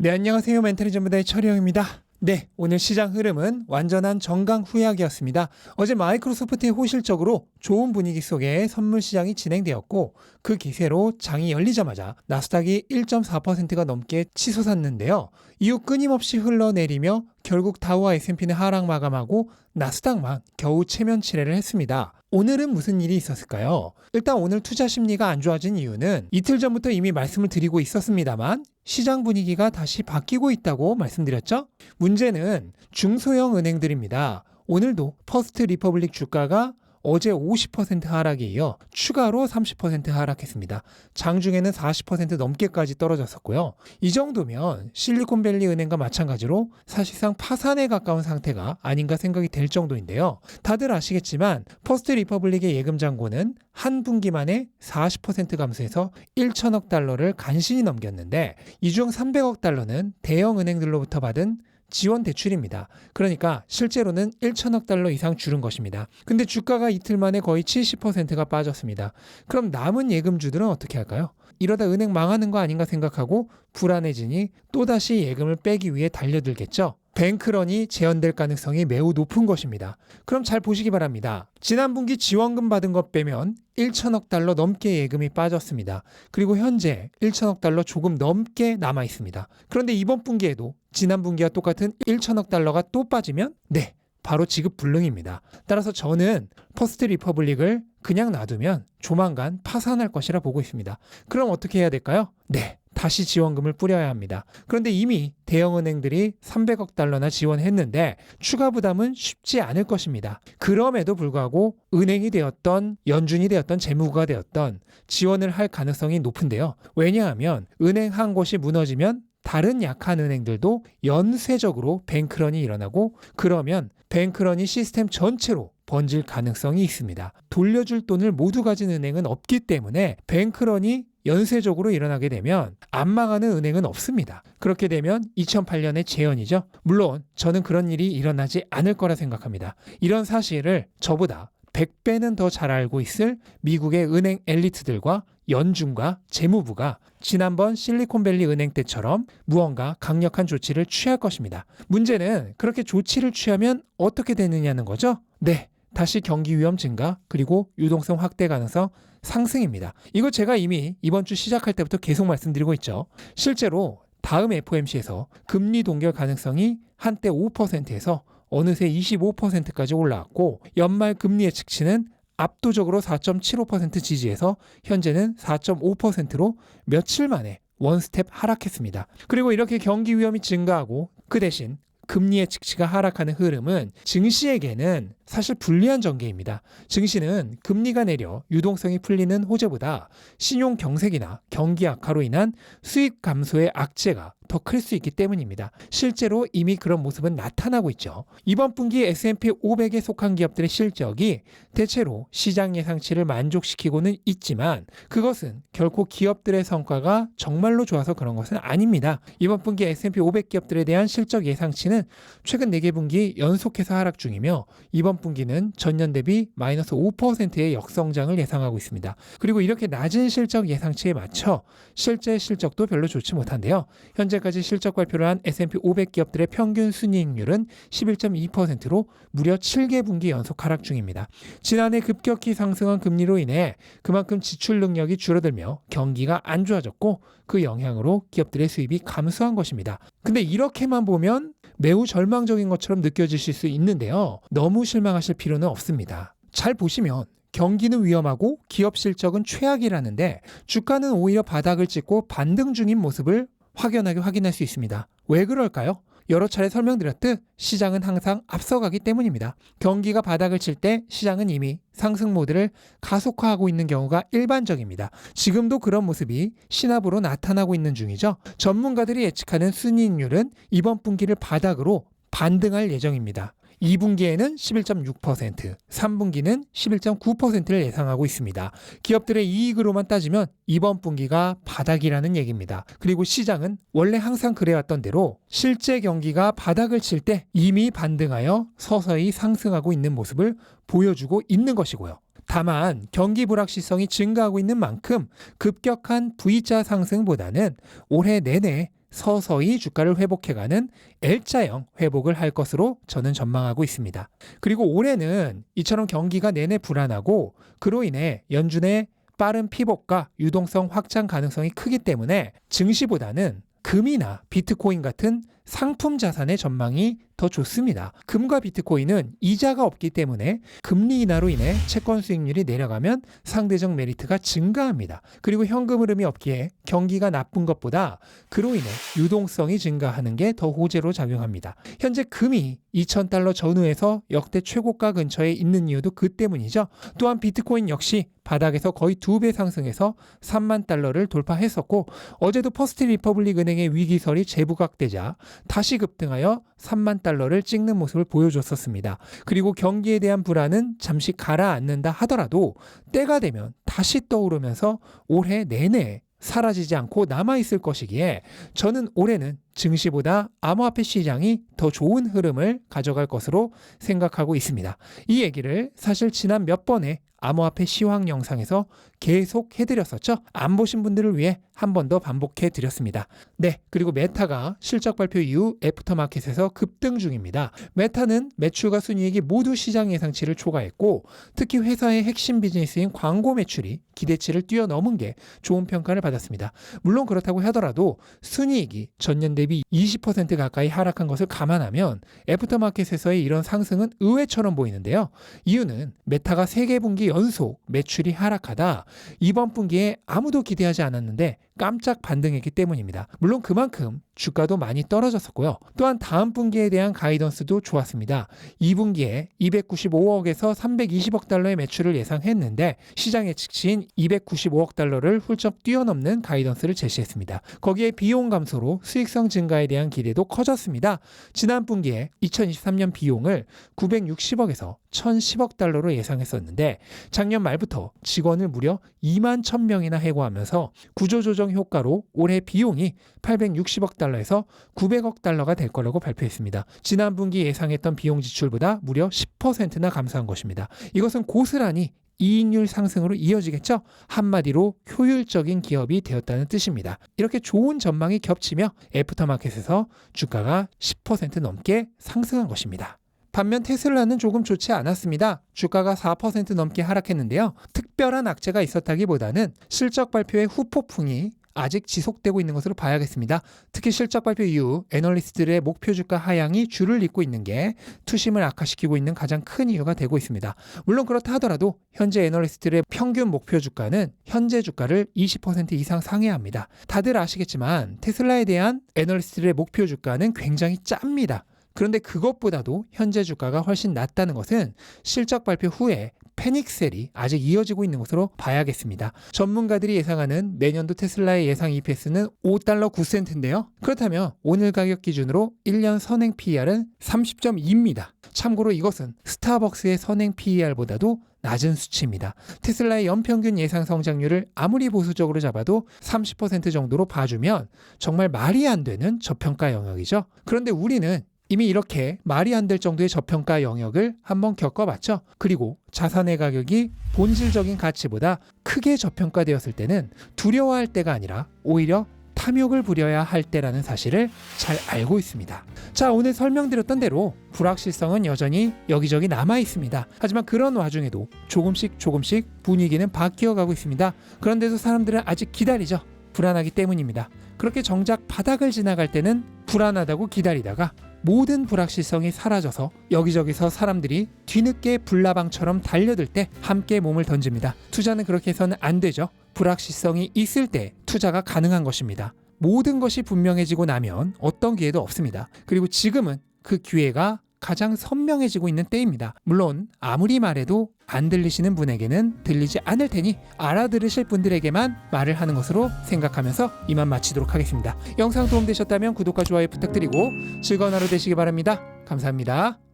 네, 안녕하세요. 멘탈리 전문가의 철영입니다. 네, 오늘 시장 흐름은 완전한 정강 후약이었습니다. 어제 마이크로소프트의 호실적으로 좋은 분위기 속에 선물 시장이 진행되었고 그 기세로 장이 열리자마자 나스닥이 1.4%가 넘게 치솟았는데요. 이후 끊임없이 흘러내리며 결국 다우와 S&P는 하락 마감하고 나스닥만 겨우 체면 치레를 했습니다. 오늘은 무슨 일이 있었을까요? 일단 오늘 투자 심리가 안 좋아진 이유는 이틀 전부터 이미 말씀을 드리고 있었습니다만 시장 분위기가 다시 바뀌고 있다고 말씀드렸죠? 문제는 중소형 은행들입니다. 오늘도 퍼스트 리퍼블릭 주가가 어제 50% 하락에 이어 추가로 30% 하락했습니다. 장중에는 40% 넘게까지 떨어졌었고요. 이 정도면 실리콘밸리 은행과 마찬가지로 사실상 파산에 가까운 상태가 아닌가 생각이 될 정도인데요. 다들 아시겠지만 퍼스트 리퍼블릭의 예금 잔고는 한 분기 만에 40% 감소해서 1천억 달러를 간신히 넘겼는데 이 중 300억 달러는 대형 은행들로부터 받은 지원 대출입니다. 그러니까 실제로는 1천억 달러 이상 줄은 것입니다. 근데 주가가 이틀 만에 거의 70%가 빠졌습니다. 그럼 남은 예금주들은 어떻게 할까요? 이러다 은행 망하는 거 아닌가 생각하고 불안해지니 또다시 예금을 빼기 위해 달려들겠죠. 뱅크런이 재현될 가능성이 매우 높은 것입니다. 그럼 잘 보시기 바랍니다. 지난 분기 지원금 받은 것 빼면 1천억 달러 넘게 예금이 빠졌습니다. 그리고 현재 1천억 달러 조금 넘게 남아 있습니다. 그런데 이번 분기에도 지난 분기와 똑같은 1천억 달러가 또 빠지면 네, 바로 지급 불능입니다. 따라서 저는 퍼스트 리퍼블릭을 그냥 놔두면 조만간 파산할 것이라 보고 있습니다. 그럼 어떻게 해야 될까요? 네. 다시 지원금을 뿌려야 합니다. 그런데 이미 대형은행들이 300억 달러나 지원했는데 추가 부담은 쉽지 않을 것입니다. 그럼에도 불구하고 은행이 되었던 연준이 되었던 재무가 되었던 지원을 할 가능성이 높은데요. 왜냐하면 은행 한 곳이 무너지면 다른 약한 은행들도 연쇄적으로 뱅크런이 일어나고 그러면 뱅크런이 시스템 전체로 번질 가능성이 있습니다. 돌려줄 돈을 모두 가진 은행은 없기 때문에 뱅크런이 연쇄적으로 일어나게 되면 안 망하는 은행은 없습니다. 그렇게 되면 2008년의 재현이죠. 물론 저는 그런 일이 일어나지 않을 거라 생각합니다. 이런 사실을 저보다 100배는 더 잘 알고 있을 미국의 은행 엘리트들과 연준과 재무부가 지난번 실리콘밸리 은행 때처럼 무언가 강력한 조치를 취할 것입니다. 문제는 그렇게 조치를 취하면 어떻게 되느냐는 거죠? 네. 다시 경기 위험 증가 그리고 유동성 확대 가능성 상승입니다. 이거 제가 이미 이번 주 시작할 때부터 계속 말씀드리고 있죠. 실제로 다음 FOMC에서 금리 동결 가능성이 한때 5%에서 어느새 25%까지 올라왔고 연말 금리 예측치는 압도적으로 4.75% 지지해서 현재는 4.5%로 며칠 만에 원스텝 하락했습니다. 그리고 이렇게 경기 위험이 증가하고 그 대신 금리의 측치가 하락하는 흐름은 증시에게는 사실 불리한 전개입니다. 증시는 금리가 내려 유동성이 풀리는 호재보다 신용 경색이나 경기 악화로 인한 수익 감소의 악재가 더 클 수 있기 때문입니다. 실제로 이미 그런 모습은 나타나고 있죠. 이번 분기 S&P 500에 속한 기업들의 실적이 대체로 시장 예상치를 만족시키고는 있지만 그것은 결코 기업들의 성과가 정말로 좋아서 그런 것은 아닙니다. 이번 분기 S&P 500 기업들에 대한 실적 예상치는 최근 4개 분기 연속해서 하락 중이며 이번 분기는 전년 대비 마이너스 5%의 역성장을 예상하고 있습니다. 그리고 이렇게 낮은 실적 예상치에 맞춰 실제 실적도 별로 좋지 못한데요. 현재 까지 실적 발표를 한 S&P 500 기업들의 평균 순이익률은 11.2%로 무려 7개 분기 연속 하락 중입니다. 지난해 급격히 상승한 금리로 인해 그만큼 지출 능력이 줄어들며 경기가 안 좋아졌고 그 영향으로 기업들의 수입이 감소한 것입니다. 근데 이렇게만 보면 매우 절망적인 것처럼 느껴지실 수 있는데요. 너무 실망하실 필요는 없습니다. 잘 보시면 경기는 위험하고 기업 실적은 최악이라는데 주가는 오히려 바닥을 찍고 반등 중인 모습을 확연하게 확인할 수 있습니다. 왜 그럴까요? 여러 차례 설명드렸듯 시장은 항상 앞서가기 때문입니다. 경기가 바닥을 칠 때 시장은 이미 상승 모드를 가속화하고 있는 경우가 일반적입니다. 지금도 그런 모습이 시나브로 나타나고 있는 중이죠. 전문가들이 예측하는 순이익률은 이번 분기를 바닥으로 반등할 예정입니다. 2분기에는 11.6%, 3분기는 11.9%를 예상하고 있습니다. 기업들의 이익으로만 따지면 이번 분기가 바닥이라는 얘기입니다. 그리고 시장은 원래 항상 그래왔던 대로 실제 경기가 바닥을 칠 때 이미 반등하여 서서히 상승하고 있는 모습을 보여주고 있는 것이고요. 다만 경기 불확실성이 증가하고 있는 만큼 급격한 V자 상승보다는 올해 내내 서서히 주가를 회복해가는 L자형 회복을 할 것으로 저는 전망하고 있습니다. 그리고 올해는 이처럼 경기가 내내 불안하고 그로 인해 연준의 빠른 피복과 유동성 확장 가능성이 크기 때문에 증시보다는 금이나 비트코인 같은 상품 자산의 전망이 더 좋습니다. 금과 비트코인은 이자가 없기 때문에 금리 인하로 인해 채권 수익률이 내려가면 상대적 메리트가 증가합니다. 그리고 현금 흐름이 없기에 경기가 나쁜 것보다 그로 인해 유동성이 증가하는 게 더 호재로 작용합니다. 현재 금이 2,000달러 전후에서 역대 최고가 근처에 있는 이유도 그 때문이죠. 또한 비트코인 역시 바닥에서 거의 두 배 상승해서 3만 달러를 돌파했었고 어제도 퍼스트 리퍼블릭 은행의 위기설이 재부각되자 다시 급등하여 3만 달러를 찍는 모습을 보여줬었습니다. 그리고 경기에 대한 불안은 잠시 가라앉는다 하더라도 때가 되면 다시 떠오르면서 올해 내내 사라지지 않고 남아있을 것이기에 저는 올해는 증시보다 암호화폐 시장이 더 좋은 흐름을 가져갈 것으로 생각하고 있습니다. 이 얘기를 사실 지난 몇 번의 암호화폐 시황 영상에서 계속 해드렸었죠. 안 보신 분들을 위해 한 번 더 반복해 드렸습니다. 네, 그리고 메타가 실적 발표 이후 애프터마켓에서 급등 중입니다. 메타는 매출과 순이익이 모두 시장 예상치를 초과했고 특히 회사의 핵심 비즈니스인 광고 매출이 기대치를 뛰어넘은 게 좋은 평가를 받았습니다. 물론 그렇다고 하더라도 순이익이 전년 대비 20% 가까이 하락한 것을 감안하면 애프터마켓에서의 이런 상승은 의외처럼 보이는데요. 이유는 메타가 3개 분기 연속 매출이 하락하다 이번 분기에 아무도 기대하지 않았는데 깜짝 반등했기 때문입니다. 물론 그만큼 주가도 많이 떨어졌었고요. 또한 다음 분기에 대한 가이던스도 좋았습니다. 2분기에 295억에서 320억 달러의 매출을 예상했는데 시장 예측치인 295억 달러를 훌쩍 뛰어넘는 가이던스를 제시했습니다. 거기에 비용 감소로 수익성 증가에 대한 기대도 커졌습니다. 지난 분기에 2023년 비용을 960억에서 1010억 달러로 예상했었는데 작년 말부터 직원을 무려 2만 1000명이나 해고하면서 구조조정 효과로 올해 비용이 860억 달러에서 900억 달러가 될 거라고 발표했습니다. 지난 분기 예상했던 비용 지출보다 무려 10%나 감소한 것입니다. 이것은 고스란히 이익률 상승으로 이어지겠죠? 한마디로 효율적인 기업이 되었다는 뜻입니다. 이렇게 좋은 전망이 겹치며 애프터마켓에서 주가가 10% 넘게 상승한 것입니다. 반면 테슬라는 조금 좋지 않았습니다. 주가가 4% 넘게 하락했는데요. 특별한 악재가 있었다기보다는 실적 발표의 후폭풍이 아직 지속되고 있는 것으로 봐야겠습니다. 특히 실적 발표 이후 애널리스트들의 목표 주가 하향이 줄을 잇고 있는 게 투심을 악화시키고 있는 가장 큰 이유가 되고 있습니다. 물론 그렇다 하더라도 현재 애널리스트들의 평균 목표 주가는 현재 주가를 20% 이상 상회합니다. 다들 아시겠지만 테슬라에 대한 애널리스트들의 목표 주가는 굉장히 짭니다. 그런데 그것보다도 현재 주가가 훨씬 낮다는 것은 실적 발표 후에 패닉셀이 아직 이어지고 있는 것으로 봐야겠습니다. 전문가들이 예상하는 내년도 테슬라의 예상 EPS는 5달러 9센트인데요. 그렇다면 오늘 가격 기준으로 1년 선행 PER은 30.2입니다. 참고로 이것은 스타벅스의 선행 PER보다도 낮은 수치입니다. 테슬라의 연평균 예상 성장률을 아무리 보수적으로 잡아도 30% 정도로 봐주면 정말 말이 안 되는 저평가 영역이죠. 그런데 우리는 이미 이렇게 말이 안 될 정도의 저평가 영역을 한번 겪어봤죠. 그리고 자산의 가격이 본질적인 가치보다 크게 저평가되었을 때는 두려워할 때가 아니라 오히려 탐욕을 부려야 할 때라는 사실을 잘 알고 있습니다. 자, 오늘 설명드렸던 대로 불확실성은 여전히 여기저기 남아 있습니다. 하지만 그런 와중에도 조금씩 조금씩 분위기는 바뀌어 가고 있습니다. 그런데도 사람들은 아직 기다리죠. 불안하기 때문입니다. 그렇게 정작 바닥을 지나갈 때는 불안하다고 기다리다가 모든 불확실성이 사라져서 여기저기서 사람들이 뒤늦게 불나방처럼 달려들 때 함께 몸을 던집니다. 투자는 그렇게 해서는 안 되죠. 불확실성이 있을 때 투자가 가능한 것입니다. 모든 것이 분명해지고 나면 어떤 기회도 없습니다. 그리고 지금은 그 기회가 가장 선명해지고 있는 때입니다. 물론 아무리 말해도 안 들리시는 분에게는 들리지 않을 테니 알아들으실 분들에게만 말을 하는 것으로 생각하면서 이만 마치도록 하겠습니다. 영상 도움되셨다면 구독과 좋아요 부탁드리고 즐거운 하루 되시기 바랍니다. 감사합니다.